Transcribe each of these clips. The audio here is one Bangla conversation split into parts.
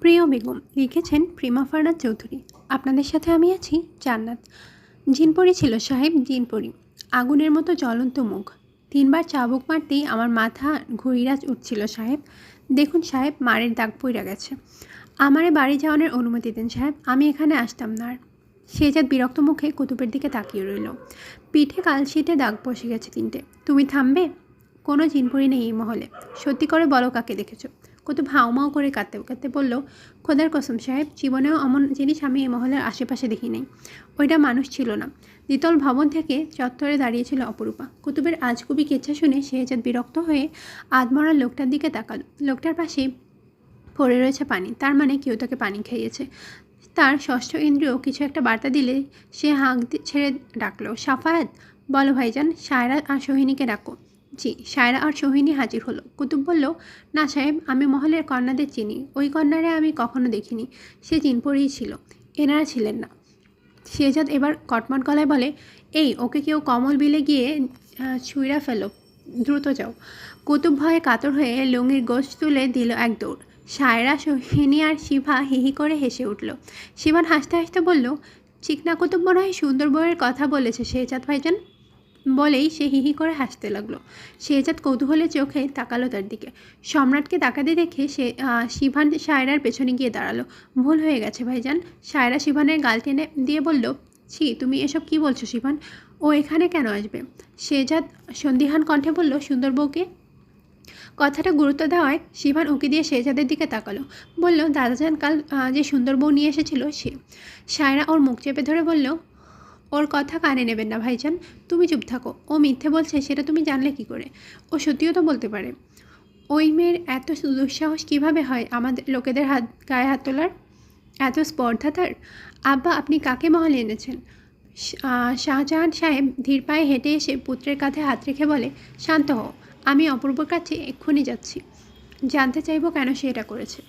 প্রিয় বেগম, লিখেছেন প্রিমা ফারনাথ চৌধুরী। আপনাদের সাথে আমি আছি জান্নাত। জিনপরি ছিল সাহেব জিনপরি। আগুনের মতো জ্বলন্ত মুখ। তিনবার চাবুক মারতেই আমার মাথা ঘুরিরাজ উঠছিল সাহেব। দেখুন সাহেব, মারের দাগ পইরা গেছে। আমারে বাড়ি যাওয়ানোর অনুমতি দেন সাহেব। আমি এখানে আসতাম না আর। সে শেজাদ বিরক্ত মুখে কুতুবের দিকে তাকিয়ে রইল। পিঠে কালশিটে দাগ বসে গেছে তিনটে। তুমি থামবে? কোনো জিনপরি নেই এই মহলে। সত্যি করে বলো কাকে দেখেছ? কুতুব হাউমাউ করে কাঁদতে কাঁদতে বলল, খোদার কসম সাহেব, জীবনেও এমন জিনিস আমি এই মহলের আশেপাশে দেখি নাই। ওইটা মানুষ ছিল না। দ্বিতল ভবন থেকে চত্বরে দাঁড়িয়েছিল অপরূপা। কুতুবের আজগুবি কেচ্ছা শুনে শেহজাদ বিরক্ত হয়ে আধমরা লোকটার দিকে তাকালো। লোকটার পাশে পড়ে রয়েছে পানি। তার মানে কেউ তাকে পানি খাইয়েছে। তার ষষ্ঠ ইন্দ্রিয় কিছু একটা বার্তা দিলে সে হাঁক ছেড়ে ডাকলো, সাফায়াত! বলো ভাইজান, সায়রা আর সোহিনীকে ডাকো। জি, সায়রা আর সোহিনী হাজির হলো। কুতুব বলল, না সাহেব, আমি মহলের কন্যাদের চিনি। ওই কন্যারে আমি কখনো দেখিনি। সে চিনপরেই ছিল। এনারা ছিলেন না। শেজাদ এবার কটমট গলায় বলে, এই, ওকে কেউ কমল বিলে গিয়ে ছুঁড়া ফেলো। দ্রুত যাও। কুতুব ভয়ে কাতর হয়ে লুঙ্গির গোশ তুলে দিল এক দৌড়। সায়রা, সোহিনী আর শিভা হিহি করে হেসে উঠল। শিবান হাসতে হাসতে বলল, চিকনা কুতুব মনে হয় সুন্দর বউয়ের কথা বলেছে শেজাদ ভাইজান। বলেই সে হিহি করে হাসতে লাগল। শেজাদ কৌতূহলে চোখে তাকালো তার দিকে। সম্রাটকে তাকাতে দেখে সে শিভান সায়রার পেছনে গিয়ে দাঁড়াল। ভুল হয়ে গেছে ভাইজান। সায়রা শিভানের গাল টেনে দিয়ে বলল, ছি, তুমি এসব কি বলছো শিভান? ও এখানে কেন আসবে? শেজাদ সন্দিহান কণ্ঠে বলল, সুন্দর বউকে? কথাটা গুরুত্ব দেওয়ায় শিভান উঁকি দিয়ে শেজাদের দিকে তাকালো। বলল, দাদাজান, কাল যে সুন্দর বউ নিয়ে এসেছিল সে। সায়রা ওর মুখ চেপে ধরে বলল ওর কথা কানে নেবেন না, ভাইজান। তুমি চুপ থাকো। ও মিথ্যে বলছে, সেটা তুমি জানলে কি করে? ও সত্যিও তো বলতে পারে। ওই মেয়ের এত দুঃসাহস কীভাবে হয় আমাদের লোকেদের হাত, গায়ে হাত তোলার? এত স্পর্ধা তার? আব্বা, আপনি কাকে মহলে এনেছেন? শাহজাহান সাহেব ধীর পায়ে হেঁটে এসে পুত্রের কাঁধে হাত রেখে বলে, শান্ত হও, আমি অপূর্বর কাছে এক্ষুনি যাচ্ছি। জানতে চাইব কেন সে এটা করেছে?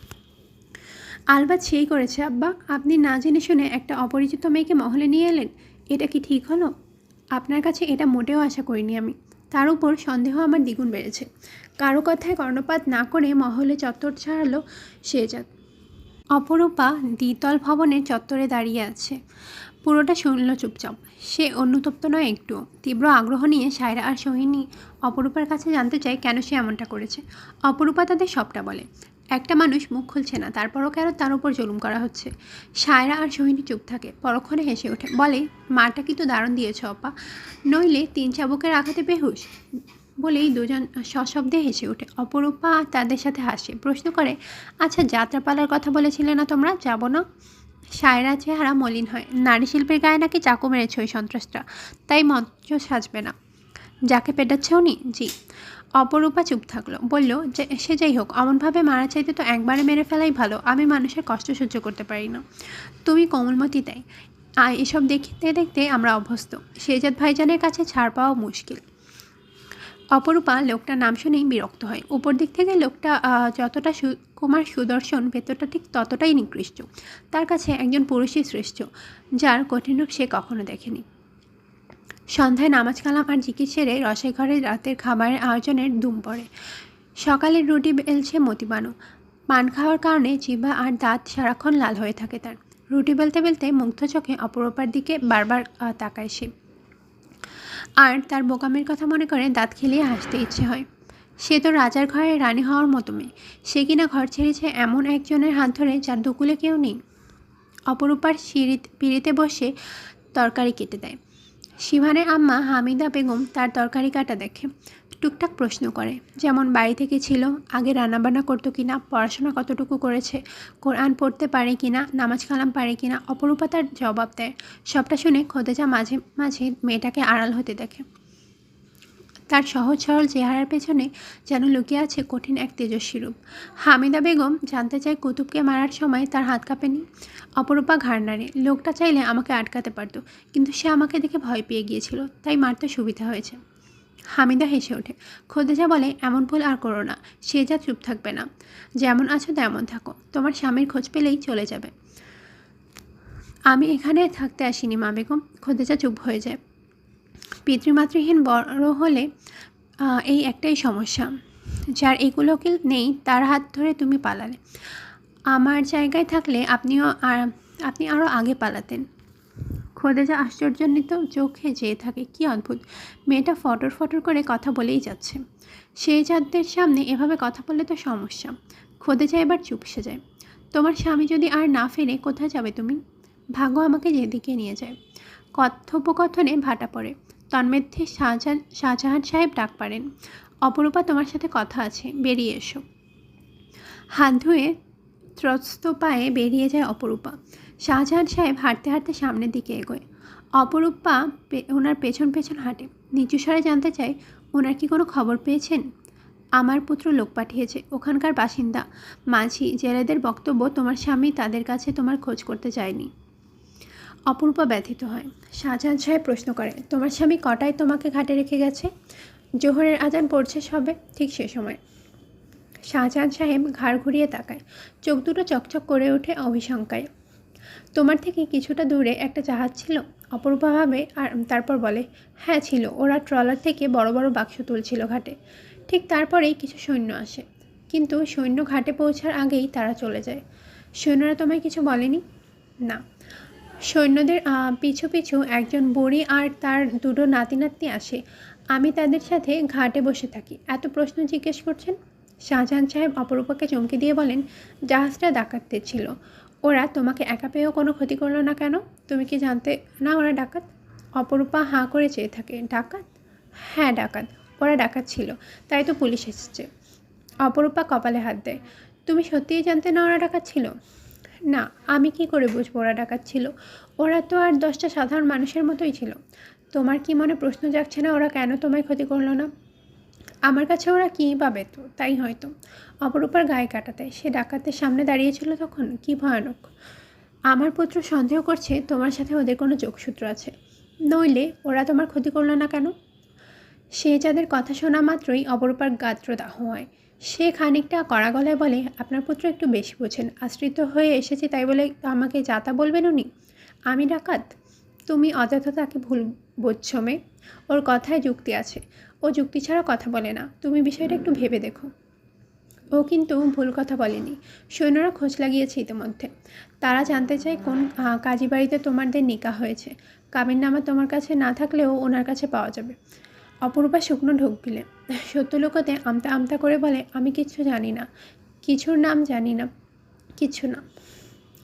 আলবাত সেই করেছে, আব্বা, আপনি না জেনে শুনে একটা অপরিচিত মেয়েকে মহলে নিয়ে এলেন? এটা কি ঠিক হলো? আপনার কাছে এটা মোটেও আশা করিনি আমি। তার উপর সন্দেহ আমার দ্বিগুণ বেড়েছে। কারও কথায় কর্ণপাত না করে মহলে চত্বর ছাড়ালো শেজাদ অপরূপা দ্বিতল ভবনের চত্বরে দাঁড়িয়ে আছে। পুরোটা শুনল চুপচাপ। সে অনুতপ্ত নয় একটু তীব্র আগ্রহ নিয়ে সায়রা আর সোহিনী অপরূপার কাছে জানতে চায় কেন সে এমনটা করেছে। অপরূপা তাদের সবটা বলে। একটা মানুষ মুখ খুলছে না, তারপরও কেন তার উপর জুলুম করা হচ্ছে? সায়রা আর সোহিনী চুপ থাকে, পরক্ষণে হেসে ওঠে, বলে, মাটা কি তো দারুণ দিয়েছ, অপা। নইলে তিন চাবুকের আঘাতে বেহুশ? বলেই দুজন সশব্দে হেসে ওঠে, অপরূপা তাদের সাথে হাসে, প্রশ্ন করে আচ্ছা যাত্রাপালার কথা বলেছিলে না তোমরা? যাব না? সায়রা চেহারা মলিন হয়, নারী শিল্পের গায়ে নাকি চাকু মেরেছে ওই সন্ত্রাসটা, তাই মঞ্চ সাজবে না। যাকে পেটাচ্ছে উনি? জি। অপরূপা চুপ থাকল। বলল, যে, সে যাই হোক, অমনভাবে মারা চাইতে তো একবারে মেরে ফেলাই ভালো। আমি মানুষের কষ্ট সহ্য করতে পারি না। তুমি কোমলমতি তাই। আর এসব দেখতে দেখতে আমরা অভ্যস্ত। শেজাদ ভাইজানের কাছে ছাড় পাওয়া মুশকিল। অপরূপা লোকটার নাম শুনেই বিরক্ত হয়। উপর দিক থেকে লোকটা যতটা সুকুমার সুদর্শন, ভেতরটা ঠিক ততটাই নিকৃষ্ট। তার কাছে একজন পুরুষই শ্রেষ্ঠ, যার কঠিন রূপ সে কখনো দেখেনি। সন্ধ্যায় নামাজ কালাম আর জিকির সেরে রসের ঘরে রাতের খাবারের আয়োজনের ধুম পড়ে। সকালের রুটি বেলছে মতিবানু। পান খাওয়ার কারণে জিভা আর দাঁত সারাক্ষণ লাল হয়ে থাকে তার। রুটি বেলতে বেলতে মুগ্ধ চোখে অপরূপার দিকে বারবার তাকায় সে। আর তার বোকামের কথা মনে করে দাঁত খেলিয়ে হাসতে ইচ্ছে হয়। সে তো রাজার ঘরে রানী হওয়ার মতো মেয়ে। সে কিনা ঘর ছেড়েছে এমন একজনের হাত ধরে যার দুকুলে কেউ নেই। অপরূপার সিঁড়িতে, পিড়িতে বসে তরকারি কেটে দেয়। শিভানের আম্মা হামিদা বেগম তার তরকারি কাটা দেখে টুকটাক প্রশ্ন করে, যেমন বাড়ি থেকে ছিল, আগে রান্নাবান্না করতো কিনা, পড়াশোনা কতটুকু করেছে, কোরআন পড়তে পারে কিনা, নামাজ কালাম পারে কিনা, অপরূপা তার জবাব দেয়। সবটা শুনে খোদেজা মাঝে মাঝে মেয়েটাকে আড়াল হতে দেখে। তার সহজ সরল চেহারার পেছনে যেন লুকিয়ে আছে কঠিন এক তেজস্বী রূপ। হামিদা বেগম জানতে চায় কুতুবকে মারার সময় তার হাত কাঁপেনি। অপরূপা ঘাড় নাড়ে, লোকটা চাইলে আমাকে আটকাতে পারতো, কিন্তু সে আমাকে দেখে ভয় পেয়ে গিয়েছিল, তাই মারতে সুবিধা হয়েছে। হামিদা হেসে ওঠে, খোদেজা বলে, এমন ভুল আর করো না, সে যা চুপ থাকবে না। যেমন আছো তেমন থাকো, তোমার স্বামীর খোঁজ পেলেই চলে যাবে। আমি এখানে থাকতে আসিনি মা বেগম, খোদেজা চুপ হয়ে যায়। পিতৃমাতৃহীন বড় হলে এই একটাই সমস্যা। যার এগুলোকে নেই, তার হাত ধরে তুমি পালালে। আমার জায়গায় থাকলে আপনিও আর আপনি আরও আগে পালাতেন। খোদেজা আশ্চর্যান্বিত চোখে চেয়ে থাকে, কি অদ্ভুত। মেয়েটা ফটর ফটর করে কথা বলেই যাচ্ছে। সেই যাদের সামনে এভাবে কথা বললে তো সমস্যা। খোদেজা এবার চুপসে যায়। তোমার স্বামী যদি আর না ফেরে, কোথায় যাবে তুমি? ভাগ্য আমাকে যেদিকে নিয়ে যায়। কথোপকথনে ভাটা পড়ে। তন্মধ্যে শাহজাহান শাহজাহান সাহেব ডাক পারেন। অপরূপা তোমার সাথে কথা আছে, বেরিয়ে এসো। হাত ধুয়ে ত্রস্ত পায়ে বেরিয়ে যায় অপরূপা। শাহজাহান সাহেব হাঁটতে হাঁটতে সামনের দিকে এগোয়। অপরূপা ওনার পেছন পেছন হাঁটে। নিচু স্বরে জানতে চাই ওনার কি কোনো খবর পেয়েছেন? আমার পুত্র লোক পাঠিয়েছে, ওখানকার বাসিন্দা। মাঝি, জেলেদের বক্তব্য তোমার স্বামী তাদের কাছে তোমার খোঁজ করতে চায়নি অপরূপা ব্যথিত হয়। শাহজাহান সাহেব প্রশ্ন করে তোমার স্বামী কটায় তোমাকে ঘাটে রেখে গেছে? জোহরের আজান পড়ছে সবে, ঠিক সে সময়। শাহজাহান সাহেব ঘাড় ঘুরিয়ে তাকায়। চোখ দুটো চকচক করে ওঠে অভিশঙ্কায় তোমার থেকে কিছুটা দূরে একটা জাহাজ ছিল? অপরূপা ভাবে আর তারপর বলে হ্যাঁ ছিল। ওরা ট্রলার থেকে বড় বড় বাক্স তুলছিল ঘাটে। ঠিক তারপরেই কিছু সৈন্য আসে। কিন্তু সৈন্য ঘাটে পৌঁছার আগেই তারা চলে যায়। সৈন্যরা তোমায় কিছু বলেনি? না। সৈন্যদের পিছু পিছু একজন বুড়ি আর তার দুটো নাতি নাতনি আসে। আমি তাদের সাথে ঘাটে বসে থাকি। এত প্রশ্ন জিজ্ঞেস করছেন? শাহজাহান সাহেব অপরূপাকে চমকে দিয়ে বলেন, জাহাজটা ডাকাতদের ছিল। ওরা তোমাকে একা পেয়েও কোনো ক্ষতি করল না কেন? তুমি কি জানতে না ওরা ডাকাত? অপরূপা হাঁ করে চেয়ে থাকে, ডাকাত? হ্যাঁ ডাকাত। ওরা ডাকাত ছিল, তাই তো পুলিশ এসেছে। অপরূপা কপালে হাত দেয়, তুমি সত্যিই জানতে না ওরা ডাকাত ছিল? না, আমি কি করে বুঝব ওরা ডাকাত ছিল? ওরা তো আর দশটা সাধারণ মানুষের মতোই ছিল। তোমার কি মনে প্রশ্ন জাগছে না ওরা কেন তোমায় ক্ষতি করল না? আমার কাছে ওরা কী পাবে তো তাই হয়তো। অপরূপার গায়ে কাটাতে। সে ডাকাতের সামনে দাঁড়িয়েছিল তখন? কি ভয়ানক। আমার পুত্র সন্দেহ করছে তোমার সাথে ওদের কোনো যোগসূত্র আছে। নইলে ওরা তোমার ক্ষতি করল না কেন? সে যাদের কথা শোনা মাত্রই অপরূপার গাত্রদাহ হয়। সে খানিকটা কড়া গলায় বলে, আপনার পুত্র একটু বেশি বোঝেন। আশ্রিত হয়ে এসেছে তাই বলে আমাকে যাতা বলবেন উনি? আমি ডাকাত। তুমি অযথা তাকে ভুল বুঝছ মেয়ে ওর কথায় যুক্তি আছে। ও যুক্তি ছাড়া কথা বলে না। তুমি বিষয়টা একটু ভেবে দেখো। ও কিন্তু ভুল কথা বলেনি। সৈন্যরা খোঁজ লাগিয়েছে ইতিমধ্যে। তারা জানতে চায় কোন কাজী বাড়িতে তোমাদের নিকা হয়েছে। কাবিননামা তোমার কাছে না থাকলেও ওনার কাছে পাওয়া যাবে। অপরূপা শুকনো ঢোক গিলে সত্য লোকতে আমতা আমতা করে বলে, আমি কিচ্ছু জানি না। কিছুর নাম জানি না। কিছু না।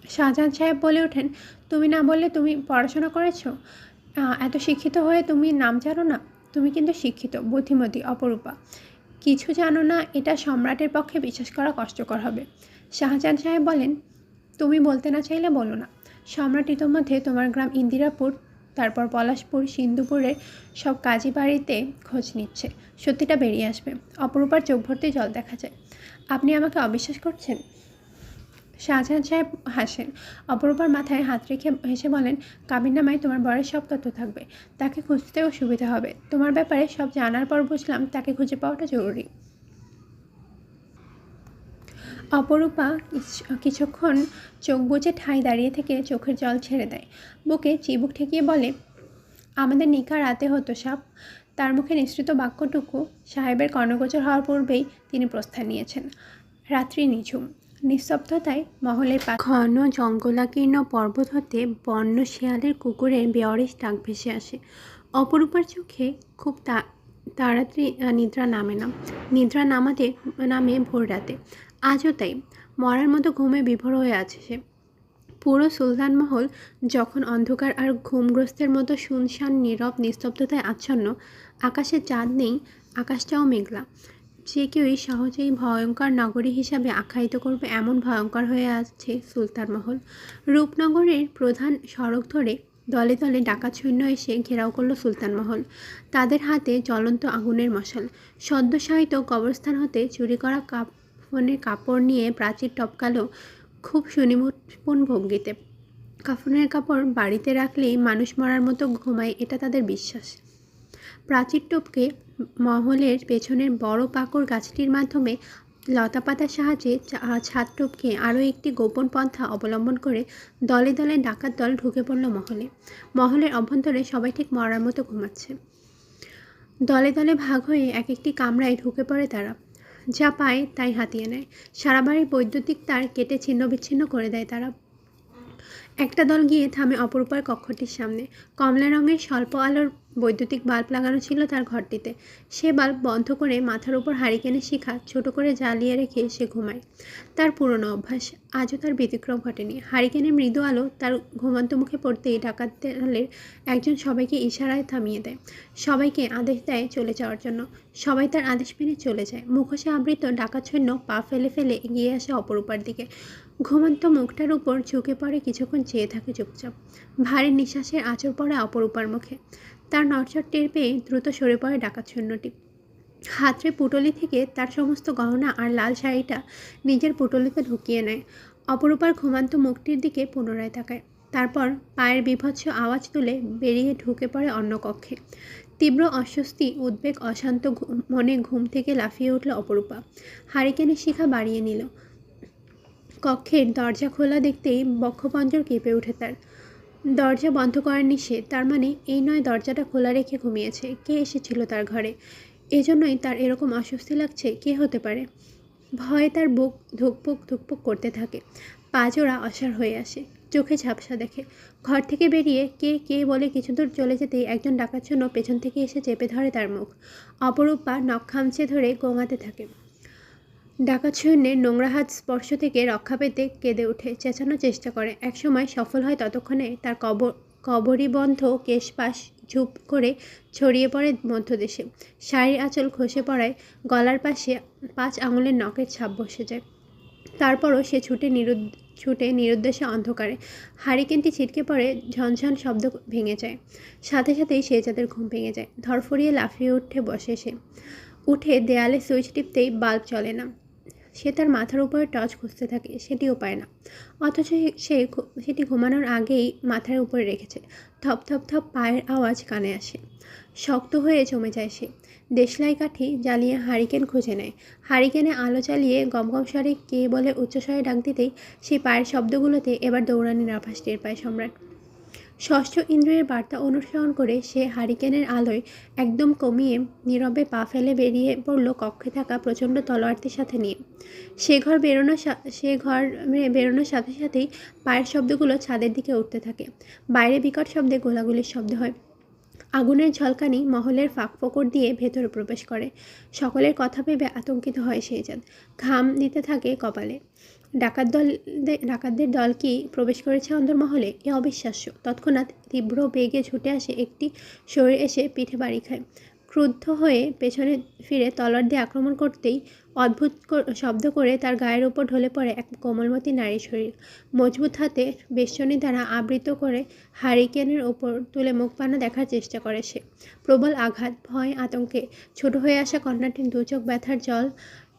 শাহজাহান সাহেব বলে ওঠেন, তুমি না বললে তুমি পড়াশোনা করেছ? এত শিক্ষিত হয়ে তুমি নাম জানো না? তুমি কিন্তু শিক্ষিত, বুদ্ধিমতী, অপরূপা। কিছু জানো না, এটা সম্রাটের পক্ষে বিশ্বাস করা কষ্টকর হবে। শাহজাহান সাহেব বলেন, তুমি বলতে না চাইলে বলো না। সম্রাট ইতোমধ্যে তোমার গ্রাম ইন্দিরাপুর তারপর পলাশপুর, সিন্ধুপুরের সব কাজী বাড়িতে খোঁজ নিচ্ছে। সত্যিটা বেরিয়ে আসবে। অপরূপার চোখ ভর্তি জল দেখা যায়। আপনি আমাকে অবিশ্বাস করছেন? শাহজাহান সাহেব হাসেন। অপরূপার মাথায় হাত রেখে হেসে বলেন কাবিননামায় তোমার বরের সব তথ্য থাকবে। তাকে খুঁজতেও সুবিধা হবে। তোমার ব্যাপারে সব জানার পর বুঝলাম তাকে খুঁজে পাওয়াটা জরুরি। অপরূপা কিছুক্ষণ চোখ বুজে ঠাঁই দাঁড়িয়ে থেকে চোখের জল ছেড়ে দেয়। বুকে চিবুক ঠেকিয়ে বলে, আমাদের নিকা রাতে হতো সাপ। তার মুখে নিঃসৃত বাক্যটুকু সাহেবের কর্ণগোচর হওয়ার পূর্বেই তিনি প্রস্থান নিয়েছেন। রাত্রি নিঝুম। নিস্তব্ধতায় মহলের পা ঘন জঙ্গলাকীর্ণ পর্বত হতে বন্য শেয়ালের কুকুরের বেয়ারিশ ডাক ভেসে আসে। অপরূপার চোখে খুব তাড়াতাড়ি নিদ্রা নামে না। নিদ্রা নামাতে নামে ভোর রাতে। আজও তাই। মরার মতো ঘুমে বিভোর হয়ে আছে সে। পুরো সুলতান মহল যখন অন্ধকার আর ঘুমগ্রস্তের মতো শুনশান, নীরব, নিস্তব্ধতায় আচ্ছন্ন আকাশে চাঁদ নেই, আকাশটাও মেঘলা। যে কেউই সহজেই ভয়ঙ্কর নগরী হিসাবে আখ্যায়িত করবে এমন ভয়ঙ্কর হয়ে আছে সুলতান মহল রূপনগরের প্রধান সড়ক ধরে দলে দলে ডাকাত সৈন্য এসে ঘেরাও করল সুলতান মহল তাদের হাতে জ্বলন্ত আগুনের মশাল। সদ্যসাহিত কবরস্থান হতে চুরি করা কাফনের কাপড় নিয়ে প্রাচীর টপকালো খুব সুনিপুণ ভঙ্গিতে। কাফনের কাপড় বাড়িতে রাখলেই মানুষ মরার মতো ঘুমায়, এটা তাদের বিশ্বাস। প্রাচীর টপকে মহলের পেছনের বড় পাকড় গাছটির মাধ্যমে লতাপাতার সাহায্যে ছাদ টপকে আরও একটি গোপন পন্থা অবলম্বন করে দলে দলে ডাকাত দল ঢুকে পড়ল মহলে। মহলের অভ্যন্তরে সবাই ঠিক মরার মতো ঘুমাচ্ছে। দলে দলে ভাগ হয়ে এক একটি কামরায় ঢুকে পড়ে তারা। যা পায় তাই হাতিয়ে নেয়। সারা বাড়ির বৈদ্যুতিক তার কেটে ছিন্ন বিচ্ছিন্ন করে দেয় তারা। একটা দল গিয়ে থামে অপরূপার কক্ষটির সামনে। কমলা রঙের স্বল্প আলোর বৈদ্যুতিক বাল্ব লাগানো ছিল তার ঘরটিতে। সে বাল্ব বন্ধ করে মাথার উপর হারিকেনের শিখা ছোট করে জ্বালিয়ে রেখে সে ঘুমায়। তার পুরনো অভ্যাস, আজও তার ব্যতিক্রম ঘটেনি। হারিকেনের মৃদু আলো তার ঘুমন্ত মুখে পড়তেই ডাকাত দলের একজন সবাইকে ইশারায় থামিয়ে দেয়। সবাইকে আদেশ দেয় চলে যাওয়ার জন্য। সবাই তার আদেশ মেনে চলে যায়। মুখোশে আবৃত ডাকাত পা ফেলে ফেলে এগিয়ে আসে অপরূপার দিকে। ঘুমন্ত মুখটার উপর ঝুঁকে পড়ে কিছুক্ষণ চেয়ে থাকে চুপচাপ। ভারী নিঃশ্বাসের আঁচড় পড়ে অপরূপার মুখে। তার নড়চড় টের পেয়ে দ্রুত সরে পড়ে ডাকাত সৈন্যটি। হাতরে পুটলি থেকে তার সমস্ত গহনা আর লাল শাড়িটা নিজের পুটলিতে ঢুকিয়ে নেয়। অপরূপার ঘুমান্ত মুখটির দিকে পুনরায় তাকায়। তারপর পায়ের বিভৎস আওয়াজ তুলে বেরিয়ে ঢুকে পড়ে অন্য কক্ষে। তীব্র অস্বস্তি, উদ্বেগ, অশান্ত মনে ঘুম থেকে লাফিয়ে উঠল অপরূপা। হারিকেনের শিখা বাড়িয়ে নিল। কক্ষের দরজা খোলা দেখতেই বক্ষপঞ্জর কেঁপে ওঠে তার। দরজা বন্ধ করেননি সে তার মানে এই নয় দরজাটা খোলা রেখে ঘুমিয়েছে। কে এসেছিল তার ঘরে? এজন্যই তার এরকম অস্বস্তি লাগছে। কে হতে পারে? ভয়ে তার বুক ধুকপুক ধুকপুক করতে থাকে। পাজোড়া অসার হয়ে আসে। চোখে ঝাপসা দেখে। ঘর থেকে বেরিয়ে কে কে বলে কিছু দূর চলে যেতেই একজন ডাকার জন্য পেছন থেকে এসে চেপে ধরে তার মুখ। অপরূপা নখ খামচে ধরে গোঙাতে থাকে। ডাকাত নোংরা হাত স্পর্শ থেকে রক্ষা পেতে কেঁদে ওঠে, চেঁচানোর চেষ্টা করে। একসময় সফল হয় ততক্ষণে তার কবর কবরী বন্ধ কেশপাশ ঝুপ করে ছড়িয়ে পড়ে মধ্যদেশে। শাড়ির আঁচল খসে পড়ায় গলার পাশে পাঁচ আঙুলের নখের ছাপ বসে যায়। তারপরও সে ছুটে নিরুদ, ছুটে নিরুদ্দেশে অন্ধকারে। হারিকেনটি ছিটকে পড়ে, ঝনঝন শব্দ ভেঙে যায়। সাথে সাথেই সে যাদের ঘুম ভেঙে যায়। ধরফরিয়ে লাফিয়ে উঠে বসে সে। উঠে দেয়ালে সুইচ টিপতেই বাল্ব চলে না। সে তার মাথার উপরে টর্চ খুঁজতে থাকে, সেটিও পায় না। অথচ সে সেটি ঘুমানোর আগেই মাথার উপরে রেখেছে। থপ থপ থপ পায়ের আওয়াজ কানে আসে। শক্ত হয়ে জমে যায় সে। দেশলাই কাঠি জ্বালিয়ে হারিকেন খুঁজে নেয়। হারিকেনে আলো জ্বালিয়ে গমগম স্বরে কে বলে উচ্চস্বরে ডাক দিতেই সেই পায়ের শব্দগুলোতে এবার দৌড়ানির আভাস টের পায় সম্রাট। ষষ্ঠ ইন্দ্রিয়ের বার্তা অনুসরণ করে সে হারিকেনের আলোয় একদম কমিয়ে নীরবে পা ফেলে বেরিয়ে পড়ল কক্ষে থাকা প্রচণ্ড তলোয়ারটির সাথে নিয়ে। সে ঘর বেরোনোর সা- ঘর বেরোনোর সাথে সাথেই পায়ের শব্দগুলো ছাদের দিকে উঠতে থাকে। বাইরে বিকট শব্দে গোলাগুলির শব্দ হয়। আগুনের ঝলকানি মহলের ফাঁক ফোকর দিয়ে ভেতরে প্রবেশ করে। সকলের কথা ভেবে আতঙ্কিত হয় শেহজাদ ঘাম দিতে থাকে কপালে। ডাকাত দল ডাকাতদের দল কি প্রবেশ করেছে অন্দরমহলে? এ অবিশ্বাস্য। তৎক্ষণাৎ তীব্র বেগে ছুটে আসে একটি শরীর এসে পিঠে বাড়ি খায়। ক্রুদ্ধ হয়ে পেছনে ফিরে তলর দিয়ে আক্রমণ করতেই অদ্ভুত শব্দ করে তার গায়ের উপর ঢলে পড়ে এক কোমলমতী নারী শরীর। মজবুত হাতে বেষ্টনী দ্বারা আবৃত করে হারিকেনের ওপর তুলে মুখ পানা দেখার চেষ্টা করে সে। প্রবল আঘাত, ভয়, আতঙ্কে ছোট হয়ে আসা কন্যাটির দু চোখ ব্যথার জল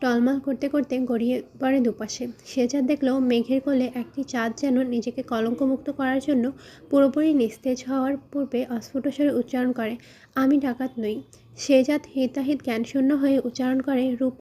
টলমল করতে করতে গড়িয়ে পড়ে দুপাশে। সে যা দেখল, মেঘের কোলে একটি চাঁদ যেন নিজেকে কলঙ্কমুক্ত করার জন্য পুরোপুরি নিস্তেজ হওয়ার পূর্বে অস্ফুটস্বরে উচ্চারণ করে, আমি ডাকাত নই। সে জাত হিতাহিত জ্ঞানশূন্য হয়ে উচ্চারণ করে, রূপ